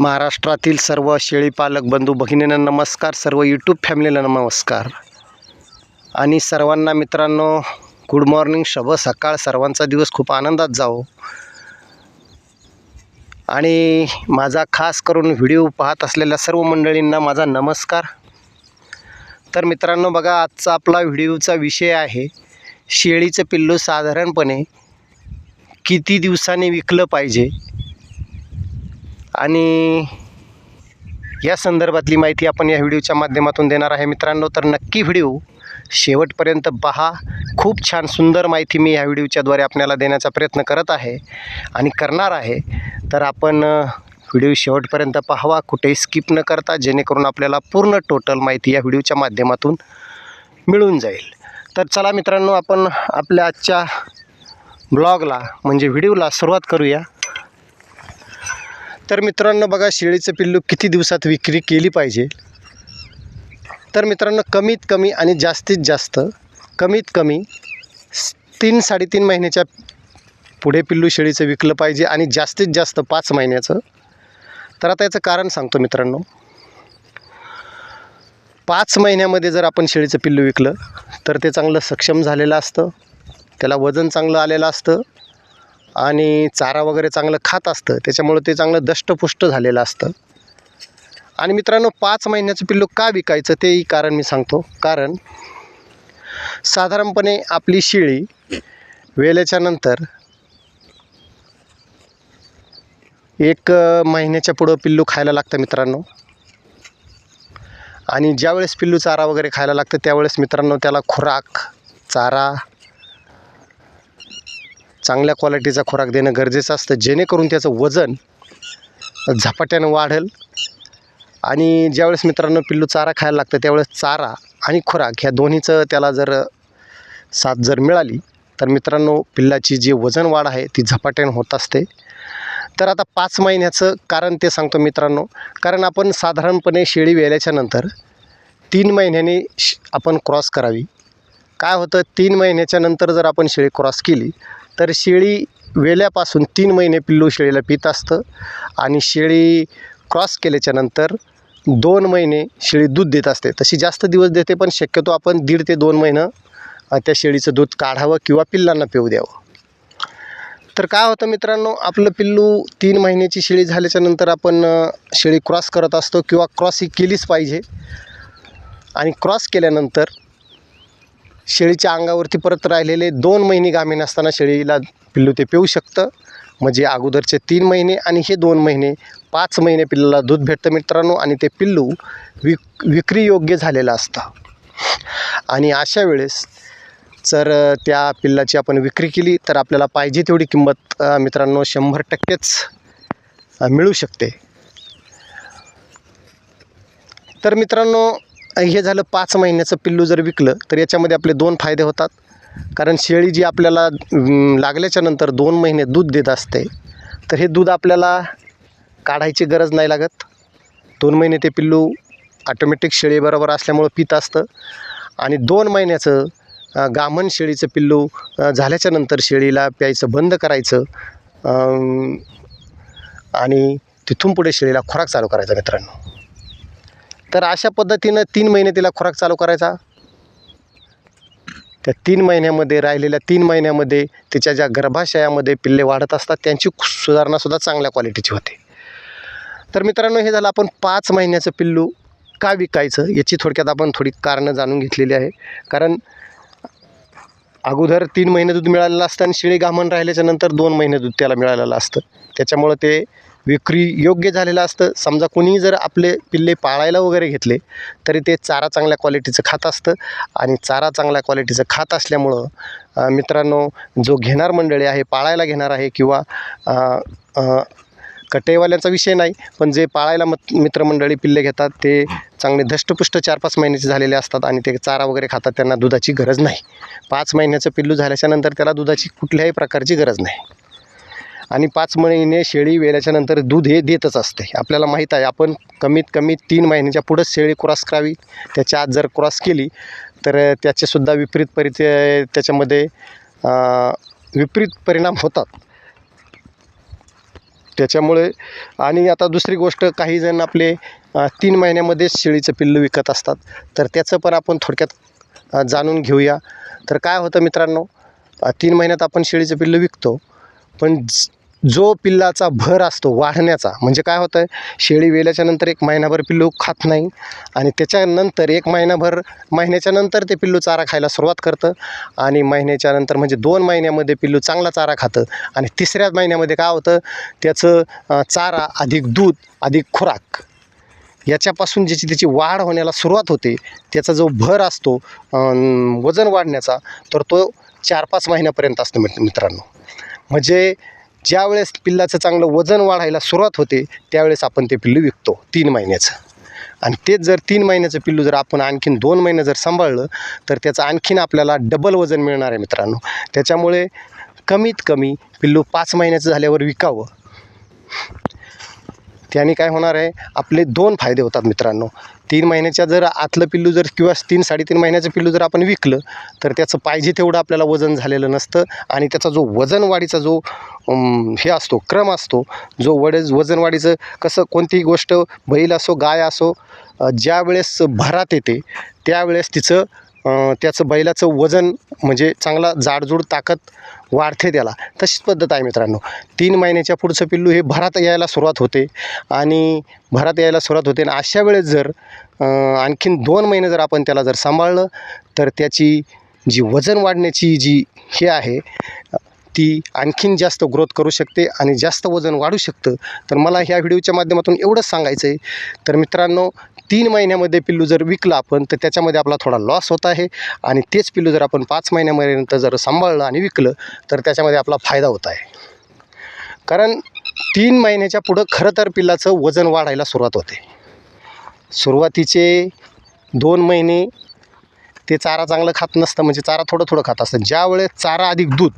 महाराष्ट्रातील सर्व शेळीपालक बंधू भगिनींना नमस्कार. सर्व यूट्यूब फॅमिलीला नमस्कार. आणि सर्वांना मित्रांनो गुड मॉर्निंग शब सकाळ. सर्वांचा दिवस खूप आनंदात जावो. आणि माझा खास करून व्हिडिओ पाहत असलेल्या सर्व मंडळींना माझा नमस्कार. तर मित्रांनो बघा आजचा आपला व्हिडिओचा विषय आहे शेळीचं पिल्लू साधारणपणे किती दिवसांनी विकलं पाहिजे? आणि या संदर्भातली माहिती आपण या व्हिडिओच्या माध्यमातून देणार आहे. मित्रांनो तर नक्की व्हिडिओ शेवटपर्यंत पहा. खूप छान सुंदर माहिती मी या व्हिडिओच्याद्वारे आपल्याला देण्याचा प्रयत्न करत आहे आणि करणार आहे. तर आपण व्हिडिओ शेवटपर्यंत पाहावा. कुठेही स्किप न करता जेणेकरून आपल्याला पूर्ण टोटल माहिती या व्हिडिओच्या माध्यमातून मिळून जाईल. तर चला मित्रांनो आपण आपल्या आजच्या ब्लॉगला म्हणजे व्हिडिओला सुरुवात करूया. तर मित्रांनो बघा शेळीचं पिल्लू किती दिवसात विक्री केली पाहिजे? तर मित्रांनो कमीत कमी आणि जास्तीत जास्त कमीत कमी तीन साडेतीन महिन्याच्या पुढे पिल्लू शेळीचं विकलं पाहिजे आणि जास्तीत जास्त पाच महिन्याचं. तर आता याचं कारण सांगतो मित्रांनो. पाच महिन्यामध्ये जर आपण शेळीचं पिल्लू विकलं तर ते चांगलं सक्षम झालेलं असतं त्याला वजन चांगलं आलेलं असतं आणि चारा वगैरे चांगलं खात असतं त्याच्यामुळं ते चांगलं दष्टपुष्ट झालेलं असतं. आणि मित्रांनो पाच महिन्याचं पिल्लू का विकायचं तेही कारण मी सांगतो. कारण साधारणपणे आपली शेळी वेल्याच्या नंतर एक महिन्याच्या पुढं पिल्लू खायला लागतं मित्रांनो. आणि ज्यावेळेस पिल्लू चारा वगैरे खायला लागतं त्यावेळेस मित्रांनो त्याला खुराक चारा चांगल्या क्वालिटीचा खुराक देणं गरजेचं असतं. जेणेकरून त्याचं वजन झपाट्यानं वाढेल. आणि ज्यावेळेस मित्रांनो पिल्लू चारा खायला लागतं त्यावेळेस चारा आणि खुराक ह्या दोन्हीचं त्याला जर साथ जर मिळाली तर मित्रांनो पिल्लाची जी वजन वाढ आहे ती झपाट्यानं होत असते. तर आता पाच महिन्याचं कारण ते सांगतो मित्रांनो. कारण आपण साधारणपणे शेळी वेल्याच्या नंतर तीन महिन्याने श आपण क्रॉस करावी. काय होतं? तीन महिन्याच्या नंतर जर आपण शेळी क्रॉस केली तर शेळी वेल्यापासून तीन महिने पिल्लू शेळीला पित असतं आणि शेळी क्रॉस केल्याच्यानंतर दोन महिने शेळी दूध देत असते. तशी जास्त दिवस देते पण शक्यतो आपण दीड ते दोन महिनं त्या शेळीचं दूध काढावं किंवा पिल्लांना पिऊ द्यावं. तर काय होतं मित्रांनो आपलं पिल्लू तीन महिन्याची शेळी झाल्याच्यानंतर आपण शेळी क्रॉस करत असतो किंवा क्रॉस ही केलीच पाहिजे. आणि क्रॉस केल्यानंतर शेळीच्या अंगावरती परत राहिलेले दोन महिने गामीन नसताना शेळीला पिल्लू ते पिऊ शकतं. म्हणजे अगोदरचे तीन महिने आणि हे दोन महिने पाच महिने पिल्लाला दूध भेटतं मित्रांनो आणि ते पिल्लू विक विक्री योग्य झालेलं असतं. आणि अशा वेळेस जर त्या पिल्लाची आपण विक्री केली तर आपल्याला पाहिजे तेवढी किंमत मित्रांनो शंभर टक्केच मिळू शकते. तर मित्रांनो हे झालं पाच महिन्याचं पिल्लू जर विकलं तर याच्यामध्ये आपले दोन फायदे होतात. कारण शेळी जी आपल्याला लागल्याच्यानंतर लागल्याच्या नंतर दोन महिने दूध देत असते तर हे दूध आपल्याला काढायची गरज नाही लागत. दोन महिने ते पिल्लू ऑटोमॅटिक शेळीबरोबर असल्यामुळं पित असतं. आणि दोन महिन्याचं गामन शेळीचं पिल्लू झाल्याच्यानंतर झाल्याच्यानंतर शेळीला प्यायचं बंद करायचं आणि तिथून पुढे शेळीला खुराक चालू करायचा मित्रांनो. तर अशा पद्धतीनं तीन महिने तिला खुराक चालू करायचा. त्या तीन महिन्यामध्ये राहिलेल्या तीन महिन्यामध्ये तिच्या ज्या गर्भाशयामध्ये पिल्ले वाढत असतात त्यांची सुधारणासुद्धा चांगल्या क्वालिटीची होते. तर मित्रांनो हे झालं आपण पाच महिन्याचं पिल्लू का विकायचं याची थोडक्यात आपण थोडी कारणं जाणून घेतलेली आहे. कारण अगोदर तीन महिने दूध मिळालेलं असतं आणि शिळी घामण राहिल्याच्या नंतर दोन महिने दूध त्याला मिळालेलं असतं. त्याच्यामुळं ते विक्री योग्य झालेलं असतं. समजा कुणीही जर आपले पिल्ले पाळायला वगैरे घेतले तरी ते चारा चांगल्या क्वालिटीचं खात असतं. आणि चारा चांगल्या क्वालिटीचं खात असल्यामुळं मित्रांनो जो घेणार मंडळी आहे पाळायला घेणार आहे किंवा कटेवाल्यांचा विषय नाही पण जे पाळायला मत मित्रमंडळी पिल्ले घेतात ते चांगले धष्टपुष्ट चार पाच महिन्याचे झालेले असतात आणि ते चारा वगैरे खातात त्यांना दुधाची गरज नाही. पाच महिन्याचं पिल्लू झाल्याच्यानंतर त्याला दुधाची कुठल्याही प्रकारची गरज नाही. आणि पाच महिने शेळी वेल्याच्या नंतर दूध हे देतच असते. आपल्याला माहीत आहे आपण कमीत कमी तीन महिन्याच्या पुढंच शेळी क्रॉस करावी त्याच्या आत जर क्रॉस केली तर त्याचेसुद्धा विपरीत परि त्याच्यामध्ये विपरीत परिणाम होतात. त्याच्यामुळे आणि आता दुसरी गोष्ट काही जण आपले तीन महिन्यामध्येच शेळीचं पिल्लू विकत असतात. तर त्याचं पण आपण थोडक्यात जाणून घेऊया. तर काय होतं मित्रांनो तीन महिन्यात आपण शेळीचं पिल्लं विकतो पण जो पिल्लाचा भर असतो वाढण्याचा म्हणजे काय होतं शेळी वेल्याच्या नंतर एक महिनाभर पिल्लू खात नाही आणि त्याच्यानंतर एक महिनाभर महिन्याच्या नंतर ते पिल्लू चारा खायला सुरुवात करतं आणि महिन्याच्या नंतर म्हणजे दोन महिन्यामध्ये पिल्लू चांगला चारा खातं आणि तिसऱ्या महिन्यामध्ये काय होतं? त्याचं चारा अधिक दूध अधिक खुराक याच्यापासून ज्याची त्याची वाढ होण्याला सुरुवात होते त्याचा जो भर असतो वजन वाढण्याचा तर तो चार पाच महिन्यापर्यंत असतो मित मित्रांनो. म्हणजे ज्यावेळेस पिल्लाचं चांगलं वजन वाढायला सुरुवात होते त्यावेळेस आपण ते पिल्लू विकतो तीन महिन्याचं. आणि तेच जर तीन महिन्याचं पिल्लू जर आपण आणखीन दोन महिने जर सांभाळलं तर त्याचं आणखीन आपल्याला डबल वजन मिळणार आहे मित्रांनो. त्याच्यामुळे कमीत कमी पिल्लू पाच महिन्याचं झाल्यावर विकावं. त्याने काय होणार आहे आपले दोन फायदे होतात मित्रांनो. तीन महिन्याच्या जर आतलं पिल्लू जर किंवा तीन साडेतीन महिन्याचं पिल्लू जर आपण विकलं तर त्याचं पाहिजे तेवढं आपल्याला वजन झालेलं नसतं आणि त्याचा जो वजनवाढीचा जो हे असतो क्रम असतो जो वड वजनवाढीचं कसं कोणतीही गोष्ट बैल असो गाय असो ज्यावेळेस ज्या वेळेस भरात येते त्यावेळेस तिचं त्याचं बैलाचं वजन म्हणजे चांगला जाडजूड ताकद वाढते त्याला. तशीच पद्धत आहे मित्रांनो. तीन महिन्याच्या पुढचं पिल्लू हे भरात यायला सुरुवात होते आणि भरात यायला सुरुवात होते. आणि अशा वेळेस जर आणखीन दोन महिने जर आपण त्याला जर सांभाळलं तर त्याची जी वजन वाढण्याची जी हे आहे ती आणखीन जास्त ग्रोथ करू शकते आणि जास्त वजन वाढू शकतं. तर मला ह्या व्हिडिओच्या माध्यमातून एवढंच सांगायचं आहे तर मित्रांनो तीन महिन्यामध्ये पिल्लू जर विकला आपण तर त्याच्यामध्ये आपला थोडा लॉस होत आहे. आणि तेच पिल्लू जर आपण पाच महिन्यापर्यंत जर सांभाळलं आणि विकलं तर त्याच्यामध्ये आपला फायदा होत आहे. कारण तीन महिन्याच्या पुढं खरं तर पिल्लाचं वजन वाढायला सुरुवात होते. सुरुवातीचे दोन महिने ते चारा चांगलं खात नसतं म्हणजे चारा थोडं थोडं खात असतं. ज्यावेळेस चारा अधिक दूध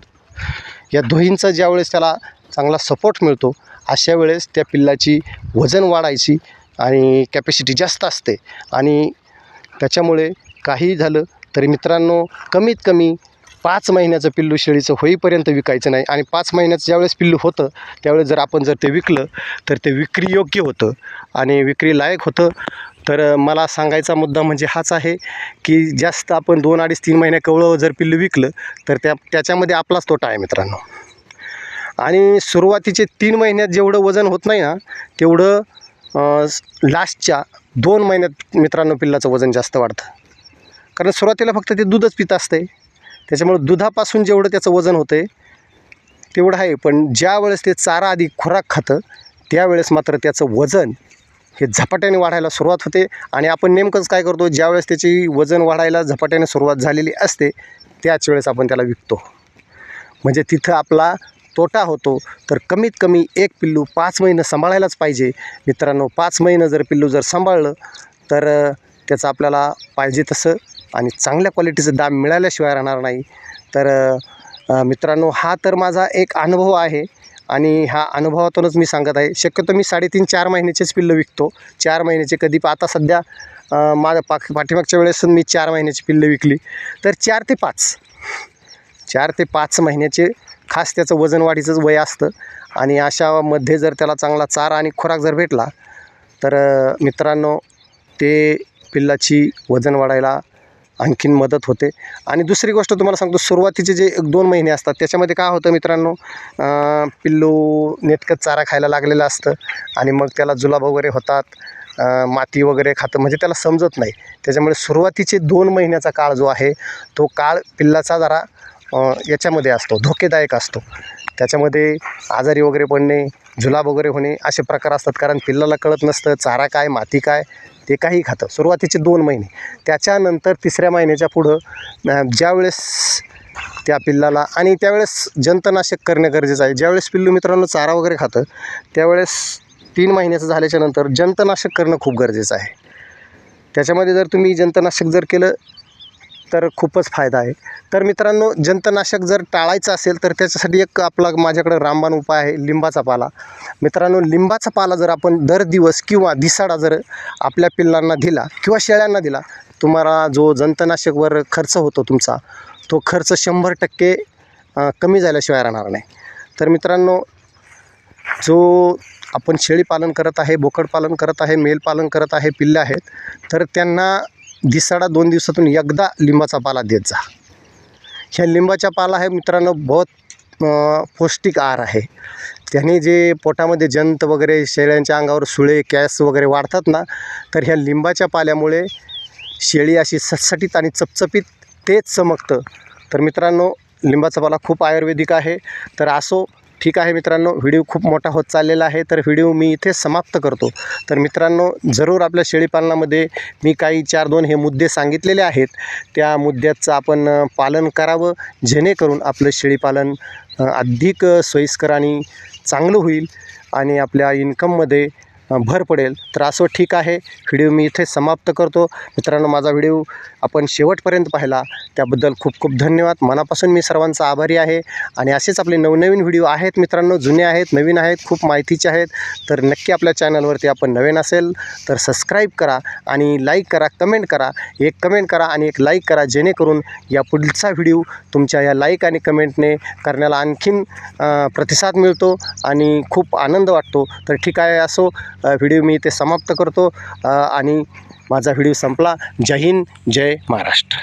या दोहींचा ज्यावेळेस त्याला चांगला सपोर्ट मिळतो अशा वेळेस त्या पिल्लाची वजन वाढायची आणि कॅपॅसिटी जास्त असते. आणि त्याच्यामुळे काही झालं तरी मित्रांनो कमीत कमी पाच महिन्याचं पिल्लू शेळीचं होईपर्यंत विकायचं नाही. आणि पाच महिन्याचं ज्यावेळेस पिल्लू होतं त्यावेळेस जर आपण जर ते विकलं तर ते विक्री योग्य होतं. आणि विक्री लायक होतं. तर मला सांगायचा मुद्दा म्हणजे हाच आहे की जास्त आपण दोन अडीच तीन महिने कवळं जर पिल्लू विकलं तर त्या त्याच्यामध्ये आपलाच तोटा आहे मित्रांनो. आणि सुरुवातीचे तीन महिन्यात जेवढं वजन होत नाही ना तेवढं लास्टच्या दोन महिन्यात मित्रांनो पिल्लाचं वजन जास्त वाढतं. कारण सुरुवातीला फक्त ते दूधच पित असते त्याच्यामुळे दुधापासून जेवढं त्याचं वजन होतं आहे तेवढं आहे. पण ज्या वेळेस ते चारा आधी खुराक खातं त्यावेळेस मात्र त्याचं वजन हे झपाट्याने वाढायला सुरुवात होते. आणि आपण नेमकंच काय करतो ज्यावेळेस त्याची वजन वाढायला झपाट्याने सुरुवात झालेली असते त्याच वेळेस आपण त्याला विकतो. म्हणजे तिथं आपला तोटा होतो तर कमीत कमी एक पिल्लू पाच महिनं सांभाळायलाच पाहिजे. मित्रांनो पाच महिनं जर पिल्लू जर सांभाळलं तर त्याचं आपल्याला पाहिजे तसं आणि चांगल्या क्वालिटीचं दाम मिळाल्याशिवाय राहणार नाही. तर मित्रांनो हा तर माझा एक अनुभव आहे आणि ह्या अनुभवातूनच मी सांगत आहे. शक्यतो मी साडेतीन चार महिन्याचेच पिल्लं विकतो. चार महिन्याचे कधी आता सध्या माझ्या पाक पाठीमागच्या वेळेस मी चार महिन्याची पिल्लं विकली. तर चार ते पाच चार ते पाच महिन्याचे खास त्याचं वजन वाढीचंच वय असतं. आणि अशामध्ये जर त्याला चांगला चारा आणि खुराक जर भेटला तर मित्रांनो ते पिल्लाची वजन वाढायला आणखीन मदत होते. आणि दुसरी गोष्ट तुम्हाला सांगतो सुरुवातीचे जे एक दोन महिने असतात त्याच्यामध्ये काय होतं मित्रांनो पिल्लू नेटकं चारा खायला लागलेलं असतं आणि मग त्याला जुलाब वगैरे होतात माती वगैरे खातं म्हणजे त्याला समजत नाही. त्याच्यामुळे सुरुवातीचे दोन महिन्याचा काळ जो आहे तो काळ पिल्लाचा जरा याच्यामध्ये असतो धोकेदायक असतो. त्याच्यामध्ये आजारी वगैरे पडणे जुलाब वगैरे होणे असे प्रकार असतात. कारण पिल्लाला कळत नसतं चारा काय माती काय ते काही खातं. सुरुवातीचे दोन महिने. त्याच्यानंतर तिसऱ्या महिन्याच्या पुढं ज्यावेळेस त्या पिल्लाला आणि त्यावेळेस जंतनाशक करणे गरजेचं आहे. ज्यावेळेस पिल्लू मित्रांनो चारा वगैरे खातं त्यावेळेस तीन महिन्याचं झाल्याच्यानंतर जंतनाशक करणं खूप गरजेचं आहे. त्याच्यामध्ये जर तुम्ही जंतनाशक जर केलं तर खूपच फायदा आहे. तर मित्रांनो जंतनाशक जर टाळायचं असेल तर त्याच्यासाठी एक आपला माझ्याकडं रामबाण उपाय आहे लिंबाचा पाला. मित्रांनो लिंबाचा पाला जर आपण दर दिवस किंवा दिसाडा जर आपल्या पिल्लांना दिला किंवा शेळ्यांना दिला तुम्हाला जो जंतनाशकवर खर्च होतो तुमचा तो खर्च शंभर टक्के कमी झाल्याशिवाय राहणार नाही. तर मित्रांनो जो आपण शेळी पालन करत आहे बोकड पालन करत आहे मेल पालन करत आहे पिल्ले आहेत तर त्यांना दिसाडा दोन दिवसातून एकदा लिंबाचा पाला देत जा. ह्या लिंबाचा पाला हे मित्रांनो बहुत पौष्टिक आहार आहे. त्याने जे पोटामध्ये जंत वगैरे शेळ्यांच्या अंगावर सुळे कॅस वगैरे वाढतात ना तर ह्या लिंबाच्या पाल्यामुळे शेळी अशी सटसटीत आणि चपचपीत तेच चमकतं. तर मित्रांनो लिंबाचा पाला खूप आयुर्वेदिक आहे. तर असो ठीक आहे मित्रांनो व्हिडिओ खूप मोठा होत चाललेला आहे तर व्हिडिओ मी इथे समाप्त करतो. तर मित्रांनो जरूर आपल्या शेळीपालनामध्ये मी काही चार दोन हे मुद्दे सांगितलेले आहेत. त्या मुद्द्याचं आपण पालन करावं जेणेकरून आपलं शेळीपालन अधिक सोयीस्कर आणि चांगलं होईल आणि आपल्या इन्कममध्ये भर पडेल. तर असं ठीक आहे. व्हिडिओ मी इथे समाप्त करतो. मित्रांनो माझा व्हिडिओ आपण शेवटपर्यंत पाहिला. त्याबद्दल खूप खूप धन्यवाद. मनापासून मी सर्वांचा आभारी आहे. आणि असेच आपले नवनवीन व्हिडिओ आहेत मित्रांनो जुने आहेत नवीन आहेत खूप माहितीचे आहेत. तर नक्की आपल्या चॅनलवरती आपण नवीन असेल तर सबस्क्राईब करा आणि लाईक करा कमेंट करा. एक कमेंट करा आणि एक लाईक करा. जेणेकरून या पुढचा व्हिडिओ तुमच्या या लाईक आणि कमेंटने करण्याला आणखीन प्रतिसाद मिळतो आणि खूप आनंद वाटतो. तर ठीक आहे असो. व्हिडिओ मी इथे समाप्त करतो. आणि माझा व्हिडिओ संपला. जय हिंद जय महाराष्ट्र.